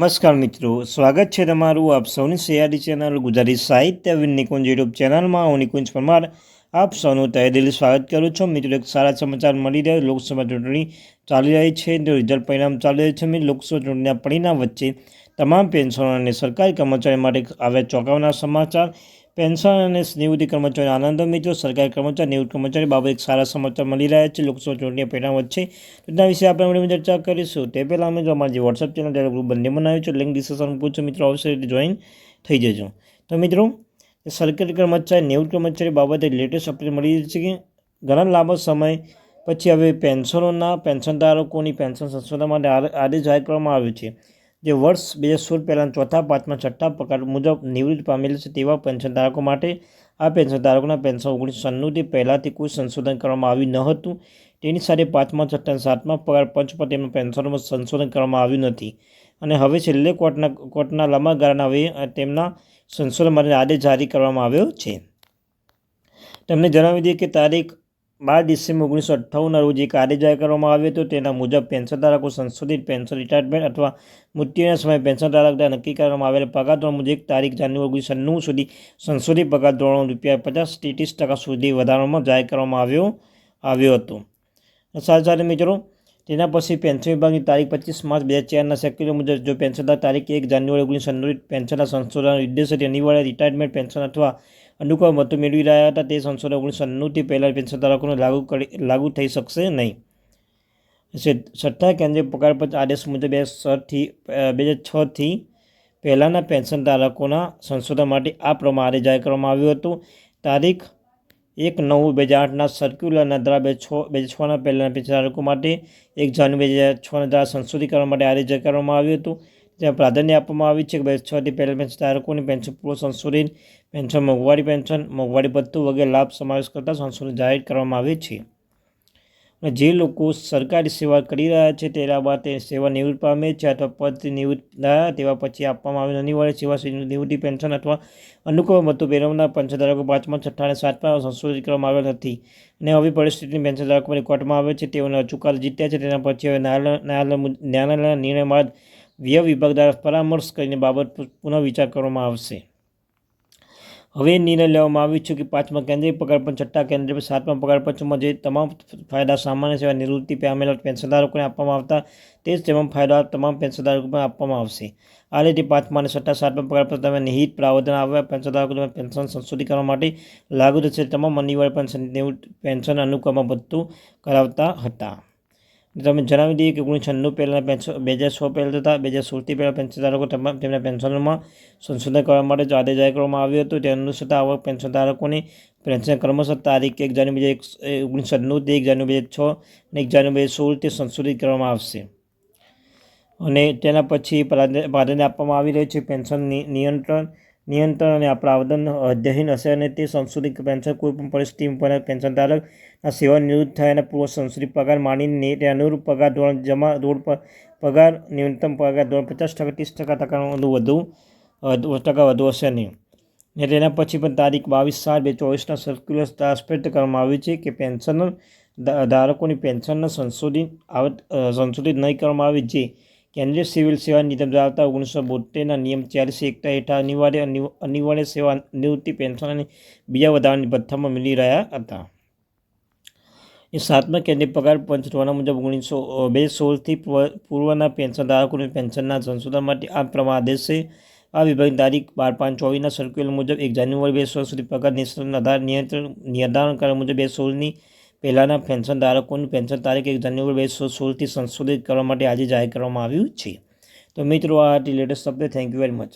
નમસ્કાર મિત્રો, સ્વાગત છે તમારું આપ સૌની સયારી ચેનલ ગુજરાતી સાહિત્ય વિન નિકુંજ યુટ્યુબ ચેનલમાં. હું નિકુંજ પરમાર, આપ સૌનું તહે દિલ સ્વાગત કરું છું. મિત્રો, એક સારા સમાચાર મળી રહ્યા. લોકસભા ચૂંટણી ચાલી રહી છે રિઝલ્ટ પરિણામ ચાલી રહ્યું છે. લોકસભા ચૂંટણીના પરિણામ વચ્ચે તમામ પેન્શનો અને સરકારી કર્મચારી માટે આવ્યા ચોંકાવના સમાચાર. પેન્શન અને નિવૃત્તિ કર્મચારી આનંદ મિત્રો. સરકારી કર્મચારી, નિવૃત્ત કર્મચારી બાબત એક સારા સમાચાર મળી રહ્યા છે. લોકસભા ચૂંટણી પરિણામ વચ્ચે તેના વિશે આપણે વિડીયોમાં ચર્ચા કરીશું. તે પહેલાં અમે અમારી જે વોટ્સઅપ ચેનલ ત્યારે ગ્રુપ બંને બનાવ્યું છે લિંક ડિસ્કશન પૂછો મિત્રો. અવશ્ય રીતે જોઈન થઈ જજો. તો મિત્રો સરકારી કર્મચારી, નિવૃત્ત કર્મચારી બાબતે લેટેસ્ટ અપડેટ મળી છે કે ઘણા લાંબા સમય પછી હવે પેન્શનોના, પેન્શનધારકોની પેન્શન સંશોધન માટે આદેશ જાહેર કરવામાં આવ્યો છે. જે વર્ષ બે હજાર સોળ પહેલાં ચોથા પાંચમા છઠ્ઠા પગાર મુજબ નિવૃત્ત પામેલ છે તેવા પેન્શન ધારકો માટે આ પેન્શન ધારકોના પેન્શન ઓગણીસો સન્નુથી પહેલાંથી કોઈ સંશોધન કરવામાં આવ્યું ન હતું. તેની સાથે પાંચમા છઠ્ઠા સાતમા પગાર પંચ પર તેમના પેન્શનોમાં સંશોધન કરવામાં આવ્યું નથી. અને હવે છેલ્લે કોર્ટના કોર્ટના લાંબા ગાળાના હવે તેમના સંશોધન માટે આદેશ જારી કરવામાં આવ્યો છે. તેમણે જણાવી દઈએ કે તારીખ બાર ડિસેમ્બર ઓગણીસો અઠ્ઠાવનના રોજ એક આદેશ જાહેર કરવામાં આવ્યો હતો. તેના મુજબ પેન્શનધારકો સંશોધિત પેન્શન રિટાયરમેન્ટ અથવા મૃત્યુના સમયે પેન્શનધારક દ્વારા નક્કી કરવામાં આવેલા પગાર ધોરણ મુજબ તારીખ જાન્યુઆરી ઓગણીસો નવ્વાણું સુધી સંશોધિત પગાર ધોરણ રૂપિયા પચાસ ત્રીસ ટકા સુધી વધારવામાં જાહેર કરવામાં આવ્યો આવ્યો હતો. સાથે સાથે મિત્રો, તેના પછી પેન્શન વિભાગની તારીખ પચીસ માર્ચ બે હજાર ચારના સેક્યુલર મુજબ જો પેન્શનદાર તારીખ એક જાન્યુઆરી ઓગણીસો પેન્શનના સંશોધન ઉદ્દેશ્યથી અનિવાર્ય રિટાયરમેન્ટ પેન્શન અથવા અનુકૂળ મતો મેળવી રહ્યા હતા, તે સંશોધન ઓગણીસો નવ્વાણુંથી પહેલાં પેન્શનધારકોને લાગુ કરી, લાગુ થઈ શકશે નહીં. છઠ્ઠા કેન્દ્રીય પગાર પંચ આદેશ મુજબ બે છથી બે હજાર છથી પહેલાંના પેન્શન ધારકોના સંશોધન માટે આ પ્રમાણે જાહેર કરવામાં આવ્યું હતું. તારીખ એક નવ બે હજાર આઠના સર્ક્યુલરના દ્વારા બે છ, બે હજાર છના પહેલાંના પેન્શનધારકો માટે એક જાન્યુ બે હજાર છના દ્વારા સંશોધિત કરવા માટે આદેશ જાહેર કરવામાં આવ્યું હતું. ત્યાં પ્રાધાન્ય આપવામાં આવ્યું છે કે બે છથી પહેલાં પેન્શન ધારકોની પેન્શન પૂર્વ સંશોધિત પેન્શન, મોંઘવારી પેન્શન, મોંઘવારી ભથ્થું વગેરે લાભ સમાવેશ કરતા સંશોધન જાહેર કરવામાં આવે છે. અને જે લોકો સરકારી સેવા કરી રહ્યા છે તેના બાદ તે સેવા નિવૃત્ત પામે છે અથવા પદથી નિવૃત્ત થયા તેવા પછી આપવામાં આવેલ અનિવાર્ય સેવા નિવૃત્તિ પેન્શન અથવા અનુકૂળ મતો મેળવનાર પંચધારકો પાંચમા, છઠ્ઠા અને સાતમા સંશોધિત કરવામાં આવેલ નથી અને આવી પરિસ્થિતિની પેન્શનધારકો કોર્ટમાં આવે છે. તેઓને ચુકાદો જીત્યા છે. તેના પછી હવે ન્યાયાલય ન્યાયાલયના નિર્ણય બાદ વ્યય વિભાગ દ્વારા પરામર્શ કરીને બાબત પુનઃ વિચાર કરવામાં આવશે. હવે નિર્ણય લેવામાં આવ્યો છે કે પાંચમા કેન્દ્રીય પગાર પણ છઠ્ઠા કેન્દ્રીય સાતમા પગાર પંચમાં જે તમામ ફાયદા સામાન્ય સેવા નિવૃત્તિ પામેલા પેન્શનધારકોને આપવામાં આવતા તે જ તમામ ફાયદા તમામ પેન્શનધારકોને આપવામાં આવશે. આ રીતે પાંચમા અને છઠ્ઠા, સાતમા પગાર પર તમે નિહિત પ્રાવધાન આવ્યા પેન્શનધારકો તમે પેન્શન સંશોધિત કરવા માટે લાગુ થશે. તમામ અનિવાર્ય પેન્શન પેન્શન અનુક્રમમાં બધું કરાવતા હતા. તમે જણાવી દઈએ કે ઓગણીસો છન્નું પહેલાં પેન્શન, બે હજાર સો પહેલાં તથા બે હજાર સોળથી પહેલાં પેન્શનધારકો તમામ તેમના પેન્શનોમાં સંશોધન કરવા માટે જો આદેશ જાહેર કરવામાં આવ્યો હતો, તે અનુસાર આવા પેન્શનધારકોની પેન્શન ક્રમશઃ તારીખ એક જાન્યુઆરી એક ઓગણીસો છન્નુંથી એક જાન્યુઆરી છ અને એક જાન્યુઆરી બે તે સંશોધિત કરવામાં આવશે. અને તેના પછી પ્રાધાન્ય આપવામાં આવી રહ્યું છે પેન્શન નિયંત્રણ નિયંત્રણ અને પ્રાવધાન અધ્યયન હશે અને તે સંશોધિત પેન્શન કોઈપણ પરિસ્થિતિમાં પેન્શનધારકના સેવા નિવૃત્ત થયાના પૂર્વ સંશોધિત પગાર માનીને તે અનુરૂપ પગાર ધોરણ જમા પર પગાર ન્યૂનતમ પગાર ધોરણ પચાસ ટકા ત્રીસ ટકા ટકાનું વધુ ટકા વધુ હશે નહીં. ને તેના પછી પણ તારીખ બાવીસ સાત બે ચોવીસના સર્ક્યુલર સ્પષ્ટ કરવામાં આવ્યું છે કે પેન્શન ધારકોની પેન્શનના સંશોધિત આવત સંશોધિત નહીં કરવામાં આવી જે કેન્દ્રીય સિવિલ સેવા નિગમ ધરાવતા ઓગણીસો બોતેરના નિયમ ચાલીસ એકતા હેઠળ અનિવાર્ય અનિવાર્ય સેવા નિવૃત્તિ પેન્શન અને બીજા વધારાની ભથ્થામાં મળી રહ્યા હતા. એ સાતમા કેન્દ્રીય પગાર પંચ ધોરણા મુજબ ઓગણીસો બે સોળથી પૂર્વના પેન્શન ધારકોની પેન્શનના સંશોધન માટે આ પ્રમાણે આદેશે આ વિભાગની તારીખ બાર પાંચ ચોવીસના સર્ક્યુલર મુજબ એક જાન્યુઆરી બે સોળ સુધી પગાર નિયંત્રણ નિયંત્રણ, નિર્ધારણ કરવા મુજબ બે સોળની પહેલાંના પેન્શન ધારકોની પેન્શન તારીખ એક જાન્યુઆરી બે સો સોળથી સંશોધિત કરવા માટે આજે જાહેર કરવામાં આવ્યું છે. તો મિત્રો, આ latest update thank you very much